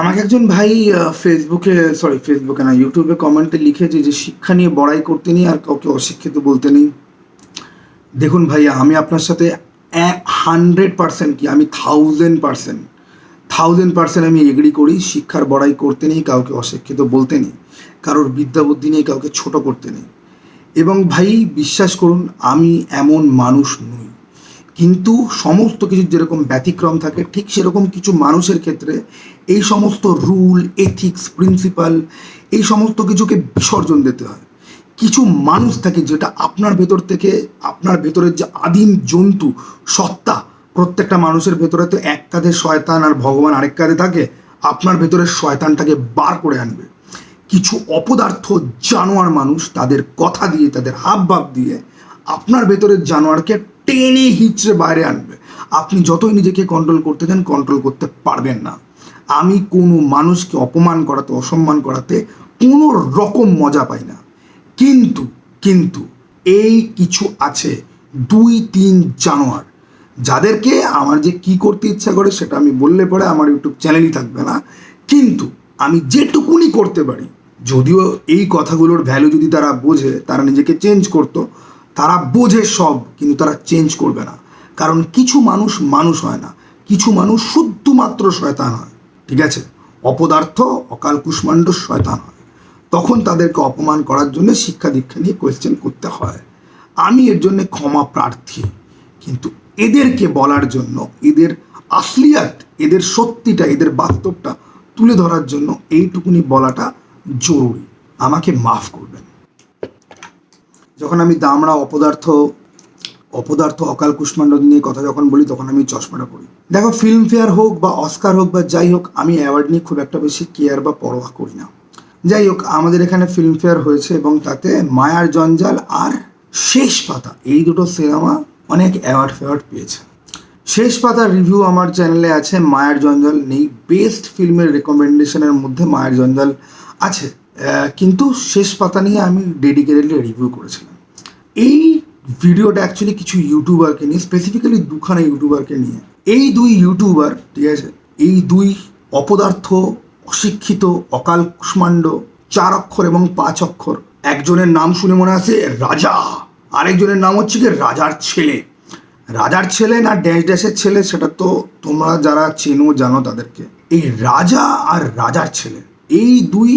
আমাকে একজন ভাই ফেসবুকে সরি ফেসবুকে না ইউটিউবে কমেন্টে লিখেছে যে, শিক্ষা নিয়ে বড়াই করতে নেই আর কাউকে অশিক্ষিত বলতে নেই। দেখুন ভাইয়া, আমি আপনার সাথে হান্ড্রেড পার্সেন্ট কি? আমি থাউজেন্ড পার্সেন্ট থাউজেন্ড পার্সেন্ট আমি এগ্রি করি, শিক্ষার বড়াই করতে নেই, কাউকে অশিক্ষিত বলতে নেই, কারোর বিদ্যা বুদ্ধি নিয়ে কাউকে ছোট করতে নেই। এবং ভাই, বিশ্বাস করুন, আমি এমন মানুষ নই। কিন্তু সমস্ত কিছুর যেরকম ব্যতিক্রম থাকে, ঠিক সেরকম কিছু মানুষের ক্ষেত্রে এই সমস্ত রুল এথিক্স প্রিন্সিপাল এই সমস্ত কিছুকে বিসর্জন দিতে হয়। কিছু মানুষ থাকে যেটা আপনার ভেতর থেকে, আপনার ভেতরের যে আদিম জন্তু, সত্তা, প্রত্যেকটা মানুষের ভেতরে তো এক কাঁধে শয়তান আর ভগবান আরেক কাঁধে থাকে, আপনার ভেতরের শয়তানটাকে বার করে আনবে। কিছু অপদার্থ জানোয়ার মানুষ তাদের কথা দিয়ে, তাদের হাব ভাব দিয়ে আপনার ভেতরের জানোয়ারকে টেনে হিচড়ে বাইরে আনবে। আপনি যতই নিজেকে কন্ট্রোল করতে চান কন্ট্রোল করতে পারবেন না। আমি কোনো মানুষকে অপমান করাতে, অসম্মান করাতে কোনো রকম মজা পাই না। কিন্তু কিন্তু এই কিছু আছে দুই, তিন জানোয়ার। যাদেরকে আমার যে কি করতে ইচ্ছা করে সেটা আমি বললে পরে আমার ইউটিউব চ্যানেলই থাকবে না। কিন্তু আমি যেটুকুনি করতে পারি, যদিও এই কথাগুলোর ভ্যালু যদি তারা বোঝে, তারা নিজেকে চেঞ্জ করতো তারা বোঝে সব, কিন্তু তারা চেঞ্জ করবে না। কারণ কিছু মানুষ মানুষ হয় না, কিছু মানুষ শুধুমাত্র শয়তান হয়, ঠিক আছে? অপদার্থ, অকাল কুষ্মাণ্ড শয়তান হয়। তখন তাদেরকে অপমান করার জন্য শিক্ষা দীক্ষা নিয়ে কোয়েশ্চেন করতে হয়। আমি এর জন্য ক্ষমা প্রার্থী, কিন্তু এদেরকে বলার জন্য, এদের আসলিয়াত, এদের সত্যিটা, এদের বাস্তবটা তুলে ধরার জন্য এইটুকুনি বলাটা জরুরি। আমাকে মাফ করবেন। যখন আমি দামড়া অপদার্থ অপদার্থ অকাল কুষ্মাণ্ড নিয়ে কথা যখন বলি, তখন আমি চশমাটা পড়ি দেখো ফিল্মফেয়ার হোক বা অস্কার হোক বা যাই হোক, আমি অ্যাওয়ার্ড নিয়ে খুব একটা বেশি কেয়ার বা পরোয়া করি না। যাই হোক, আমাদের এখানে ফিল্মফেয়ার হয়েছে এবং তাতে মায়ার জঞ্জাল আর শেষ পাতা, এই দুটো সিনেমা অনেক অ্যাওয়ার্ড ফেওয়ার্ড পেয়েছে। শেষ পাতার রিভিউ আমার চ্যানেলে আছে, মায়ার জঞ্জাল নেই। বেস্ট ফিল্মের রেকমেন্ডেশনের মধ্যে মায়ের জঞ্জাল আছে। কিন্তু শেষ পাতা নিয়ে আমি ডেডিকেটেডলি রিভিউ করেছিলাম। এই ভিডিওটা অ্যাকচুয়ালি কিছু ইউটিউবারকে নিয়ে স্পেসিফিক্যালি দুখানা ইউটিউবারকে নিয়ে। এই দুই ইউটিউবার ঠিক আছে, এই দুই অপদার্থ, অশিক্ষিত, অকাল কুষ্মাণ্ড, চার অক্ষর এবং পাঁচ অক্ষর, একজনের নাম শুনে মনে আছে রাজা, আরেকজনের নাম হচ্ছে কি রাজার ছেলে। রাজার ছেলে না ড্যাশ ড্যাশের ছেলে, সেটা তো তোমরা যারা চেনো, জানো তাদেরকে। এই রাজা আর রাজার ছেলে, এই দুই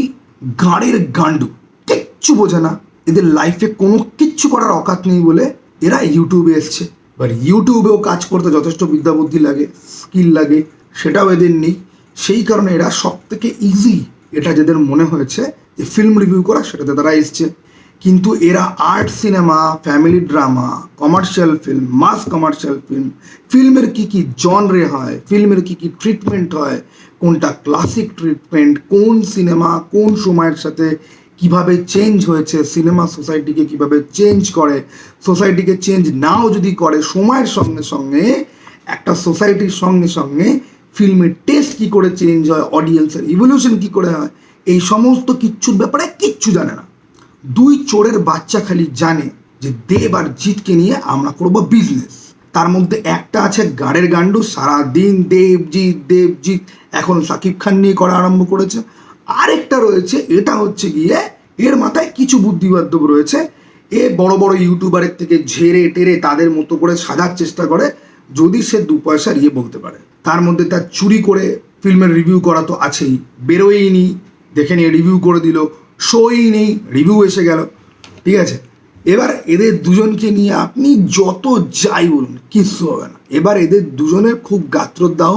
গাঁড়ের গান্ডু কিচ্ছু বোঝে না। এদের লাইফে কোনো কিচ্ছু করার অকাত নেই বলে এরা ইউটিউবে এসছে। এবার ইউটিউবেও কাজ করতে যথেষ্ট বিদ্যা বুদ্ধি লাগে স্কিল লাগে, সেটাও এদের নেই। সেই কারণে এরা সব থেকে ইজি এটা যাদের মনে হয়েছে যে ফিল্ম রিভিউ করা, সেটাতে তারা এসছে। কিন্তু এরা art cinema family drama commercial film mass commercial film ফিল্মের কী কী জনরে হয় ফিল্মের কী কী ট্রিটমেন্ট হয়, কোনটা ক্লাসিক ট্রিটমেন্ট কোন সিনেমা কোন সময়ের সাথে কীভাবে চেঞ্জ হয়েছে সিনেমা সোসাইটিকে কীভাবে চেঞ্জ করে? সোসাইটিকে চেঞ্জ নাও যদি করে, সময়ের সঙ্গে সঙ্গে, একটা সোসাইটির সঙ্গে সঙ্গে ফিল্মের টেস্ট কি করে চেঞ্জ হয় অডিয়েন্সের ইভলিউশন কি করে হয়, এই সমস্ত কিচ্ছুর ব্যাপারে কিচ্ছু জানে না। দুই চোরের বাচ্চা খালি জানে যে দেব আর জিতকে নিয়ে আমরা করব বিজনেস তার মধ্যে একটা আছে গাড়ের গান্ডু, সারাদিন দেবজিৎ দেবজিৎ এখন সাকিব খান নিয়ে করা আরম্ভ করেছে। আরেকটা রয়েছে, এটা হচ্ছে গিয়ে এর মাথায় কিছু বুদ্ধিবাদ্ধব রয়েছে। এ বড় বড় ইউটিউবারের থেকে ঝেড়ে টেরে তাদের মতো করে সাজার চেষ্টা করে, যদি সে দু পয়সার ইয়ে বলতে পারে। তার মধ্যে তার চুরি করে ফিল্মের রিভিউ করা তো আছেই। বেরোয়ই নি, দেখে নিয়ে রিভিউ করে দিল শোই নেই রিভিউ এসে গেল। ঠিক আছে? এবার এদের দুজনকে নিয়ে আপনি যত যাই বলুন, কিচ্ছু হবে না। এবার এদের দুজনের খুব গাত্রদাহ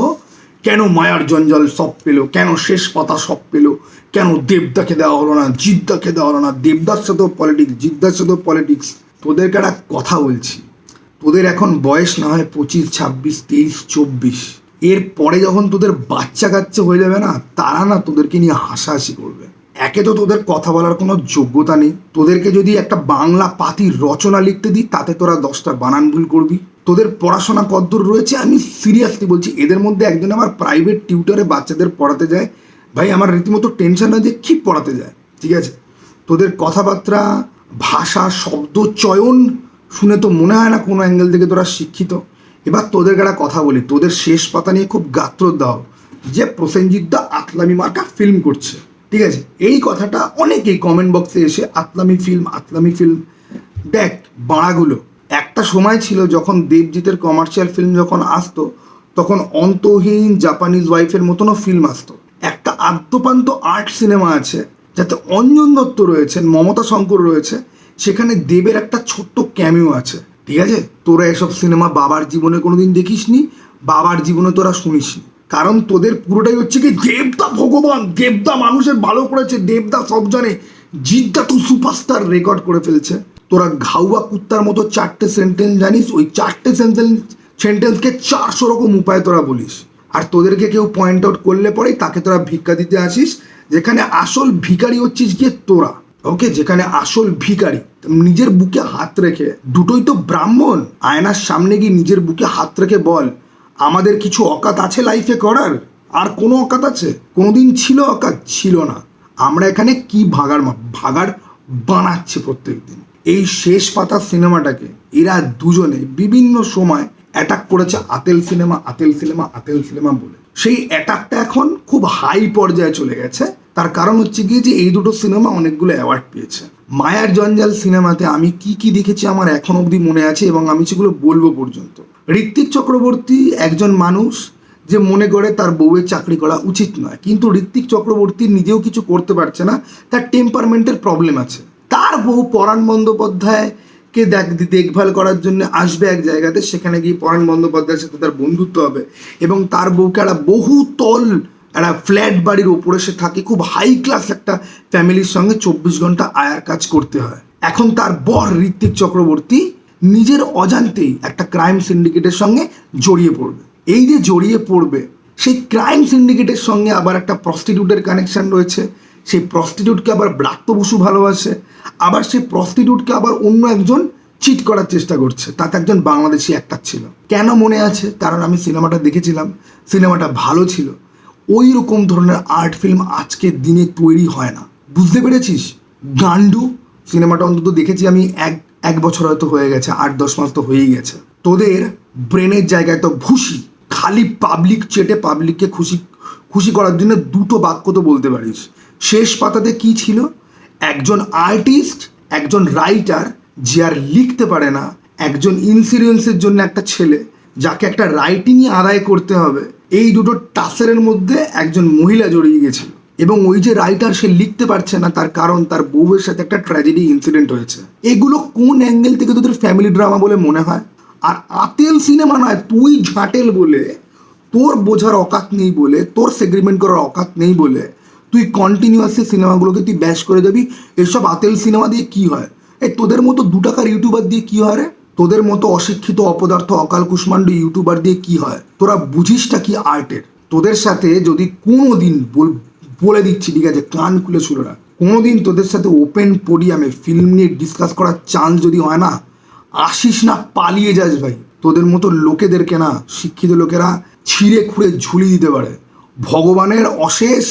কেন মায়ার জঞ্জাল সব পেল? কেন শেষ পাতা সব পেল? কেন দেবদাকে দেওয়া হলো না? জিদ্দাকে দেওয়া হলো না? দেবদার সাথেও পলিটিক্স জিদ্দার সাথেও পলিটিক্স তোদেরকে একটা কথা বলছি। তোদের এখন বয়স না হয় পঁচিশ, ছাব্বিশ, তেইশ, চব্বিশ। এর পরে যখন তোদের বাচ্চা কাচ্চা হয়ে যাবে না, তারা না তোদেরকে নিয়ে হাসাহাসি করবে। একে তো তোদের কথা বলার কোনো যোগ্যতা নেই। তোদেরকে যদি একটা বাংলা পাতি রচনা লিখতে দিই, তাতে তোরা দশটা বানান ভুল করবি। তোদের পড়াশোনা কদ্দূর রয়েছে? আমি সিরিয়াসলি বলছি, এদের মধ্যে একজন আমার প্রাইভেট টিউটারে বাচ্চাদের পড়াতে যায়। ভাই, আমার রীতিমতো টেনশন হয় যে কী পড়াতে যায়, ঠিক আছে? তোদের কথাবার্তা, ভাষা, শব্দ, চয়ন শুনে তো মনে হয় না কোনো অ্যাঙ্গেল থেকে তোরা শিক্ষিত। এবার তোদের একটা কথা বলি, তোদের শেষ পাতা নিয়ে খুব গাত্র দাও যে প্রসেনজিৎ দা আতলামি মার্কা ফিল্ম করছে, ঠিক আছে? এই কথাটা অনেকেই কমেন্ট বক্সে এসে আতলামি ফিল্ম আতলামি ফিল্ম দেখ, বাড়াগুলো একটা সময় ছিল যখন দেবজিতের কমার্শিয়াল ফিল্ম যখন আসতো, তখন অন্তহীন জাপানিজ ওয়াইফের মতনও ফিল্ম আসতো। একটা আদ্যপান্ত আর্ট সিনেমা আছে, যাতে অঞ্জন দত্ত রয়েছেন, মমতা শঙ্কর রয়েছে, সেখানে দেবের একটা ছোট্ট ক্যামিও আছে। ঠিক আছে? তোরা এসব সিনেমা বাবার জীবনে কোনোদিন দেখিসনি, বাবার জীবনে তোরা শুনিসনি। কারণ তোদের পুরোটাই হচ্ছে কি দেবদা ভগবান, দেবদা মানুষের ভালো করেছে, দেবদা সব জানে জিদ্দা তো সুপারস্টার রেকর্ড করে ফেলছে। তোরা ঘাউয়া কুত্তার মতো চারটে সেন্টেন্স জানিস, ওই চারটে সেন্টেন্স সেন্টেন্সকে চারশো রকম উপায়ে তোরা বলিস। আর তোদেরকে কেউ পয়েন্ট আউট করলে পরেই তাকে তোরা ভিক্ষা দিতে আসিস, যেখানে আসল ভিখারি হচ্ছিস গিয়ে তোরা ওকে যেখানে আসল ভিখারি, নিজের বুকে হাত রেখে। দুটোই তো ব্রাহ্মণ। আয়নার সামনে গিয়ে নিজের বুকে হাত রেখে বল, আমাদের কিছু অকাত আছে লাইফে করার? আর কোনো অকাত আছে? কোনোদিন ছিল অকাত? ছিল না। আমরা এখানে কি ভাগার ভাগার বানাচ্ছি প্রত্যেক দিন এই শেষ পাতা সিনেমাটাকে এরা দুজনে বিভিন্ন সময় অ্যাটাক করেছে আতেল সিনেমা আতেল সিনেমা আতেল সিনেমা বলে। সেই অ্যাটাকটা এখন খুব হাই পর্যায়ে চলে গেছে। তার কারণ হচ্ছে গিয়ে যে এই দুটো সিনেমা অনেকগুলো অ্যাওয়ার্ড পেয়েছে। মায়ার জঞ্জাল সিনেমাতে আমি কি কি দেখেছি আমার এখন অবধি মনে আছে এবং আমি সেগুলো বলব পর্যন্ত। ঋত্বিক চক্রবর্তী একজন মানুষ যে মনে করে তার বউয়ের চাকরি করা উচিত নয়। কিন্তু ঋত্বিক চক্রবর্তী নিজেও কিছু করতে পারছে না, তার টেম্পারমেন্টের প্রবলেম আছে। তার বউ পরাণ বন্দ্যোপাধ্যায়কে দেখ, দেখভাল করার জন্য আসবে এক জায়গাতে, সেখানে গিয়ে পরাণ বন্দ্যোপাধ্যায়ের সাথে তার বন্ধুত্ব হবে। এবং তার বউকে একটা বহুতল একটা ফ্ল্যাট বাড়ির ওপরে সে থাকে, খুব হাই ক্লাস একটা ফ্যামিলির সঙ্গে চব্বিশ ঘণ্টা আয়ার কাজ করতে হয়। এখন তার বর ঋত্বিক চক্রবর্তী নিজের অজান্তেই একটা ক্রাইম সিন্ডিকেটের সঙ্গে জড়িয়ে পড়বে। এই যে জড়িয়ে পড়বে, সেই ক্রাইম সিন্ডিকেটের সঙ্গে আবার একটা প্রস্টিটিউটের কানেকশন রয়েছে। সেই প্রস্টিটিউটকে আবার ব্রাত্য বসু ভালোবাসে, আবার সেই প্রস্টিটিউটকে আবার অন্য একজন চিট করার চেষ্টা করছে। তাতে একজন বাংলাদেশি অ্যাক্টার ছিল। কেন মনে আছে? কারণ আমি সিনেমাটা দেখেছিলাম, সিনেমাটা ভালো ছিল। ওই রকম ধরনের আর্ট ফিল্ম আজকের দিনে তৈরি হয় না। বুঝতে পেরেছিস? গান্ডু, সিনেমাটা অন্তত দেখেছি আমি এক এক বছর হয়তো হয়ে গেছে, আট, দশ মাস তো হয়েই গেছে। তোদের ব্রেনের জায়গায় তো ভুসি খালি পাবলিক চেটে পাবলিককে খুশি খুশি করার জন্য দুটো বাক্য তো বলতে পারিস। শেষ পাতাতে কি ছিল? একজন আর্টিস্ট, একজন রাইটার, যে আর লিখতে পারে না। একজন ইন্সুরেন্সের জন্য একটা ছেলে, যাকে একটা রাইটিংই আদায় করতে হবে। এই দুটো টাসের মধ্যে একজন মহিলা জড়িয়ে গেছিল। এবং ওই যে রাইটার সে লিখতে পারছে না, তার কারণ তার বউয়ের সাথে একটা ট্র্যাজেডি ইনসিডেন্ট হয়েছে। এগুলো কোন অ্যাঙ্গেল থেকে তোদের ফ্যামিলি ড্রামা বলে মনে হয়? আর আতেল সিনেমা নয়, তুই ঝাঁটেল বলে তোর বোঝার অকাত নেই বলে, তোর সেগ্রিমেন্ট করার অকাত নেই বলে, তুই কন্টিনিউয়াসলি সিনেমাগুলোকে তুই ব্যাশ করে যাবি, এসব আতেল সিনেমা দিয়ে কি হয়? এই তোদের মতো দু টাকার ইউটিউবার দিয়ে কি হয় রে? তোদের মতো অশিক্ষিত অপদার্থ অকাল কুষ্মাণ্ড ইউটিউবার দিয়ে কি হয়? তোরা বুঝিসটা কি আর্টের তোদের সাথে যদি কোনো দিন বল- দিচ্ছি, ঠিক আছে, কান খুলে শুনে রাখ। কোনোদিন তোদের সাথে ওপেন পোডিয়ামে ফিল্ম নিয়ে ডিসকাস করার চান্স যদি হয় না, আসিস না, পালিয়ে যাস ভাই। তোদের মতো লোকেদেরকে না, শিক্ষিত লোকেরা ছিঁড়ে খুঁড়ে ঝুলি দিতে পারে। ভগবানের অশেষ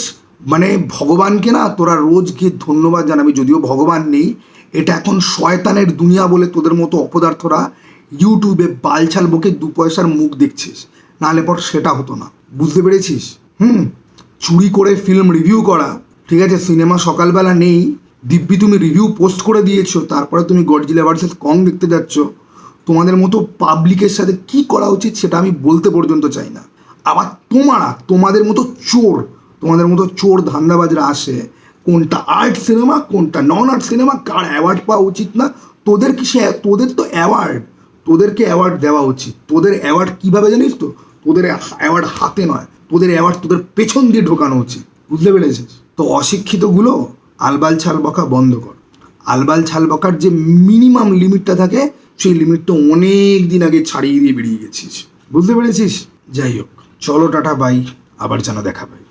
মানে ভগবানকে না তোরা রোজ গিয়ে ধন্যবাদ জানাবি, যদিও ভগবান নেই, এটা এখন শয়তানের দুনিয়া বলে তোদের মতো অপদার্থরা ইউটিউবে বালছাল বকে দু পয়সার মুখ দেখছিস, নাহলে পর সেটা হতো না। বুঝতে পেরেছিস? হুম? চুরি করে ফিল্ম রিভিউ করা, ঠিক আছে, সিনেমা সকালবেলা নেই, দিব্যি তুমি রিভিউ পোস্ট করে দিয়েছ, তারপরে তুমি গডজিলা ভার্সেস কং দেখতে যাচ্ছ তোমাদের মতো পাবলিকের সাথে কি করা উচিত সেটা আমি বলতে পর্যন্ত চাই না। আবার তোমারা, তোমাদের মতো চোর, তোমাদের মতো চোর ধান্দাবাজরা আসে, কোনটা আর্ট সিনেমা কোনটা নন আর্ট সিনেমা কার অ্যাওয়ার্ড পাওয়া উচিত না, তোদের কি সে তোদের তো অ্যাওয়ার্ড তোদেরকে অ্যাওয়ার্ড দেওয়া উচিত। তোদের অ্যাওয়ার্ড কীভাবে জানিস তো? তোদের অ্যাওয়ার্ড হাতে নয়, তোদের অ্যাওয়ার্ড তোদের পেছন দিয়ে ঢোকানো উচিত। বুঝতে পেরেছিস? তো অশিক্ষিতগুলো, আলবাল ছাল বকা বন্ধ কর। আলবাল ছাল বকার যে মিনিমাম লিমিটটা থাকে সেই লিমিটটা অনেক দিন আগে ছাড়িয়ে দিয়ে বেরিয়ে গেছিস। বুঝতে পেরেছিস? যাই হোক, চলো টাটা, বাই। আবার যেন দেখা পাই।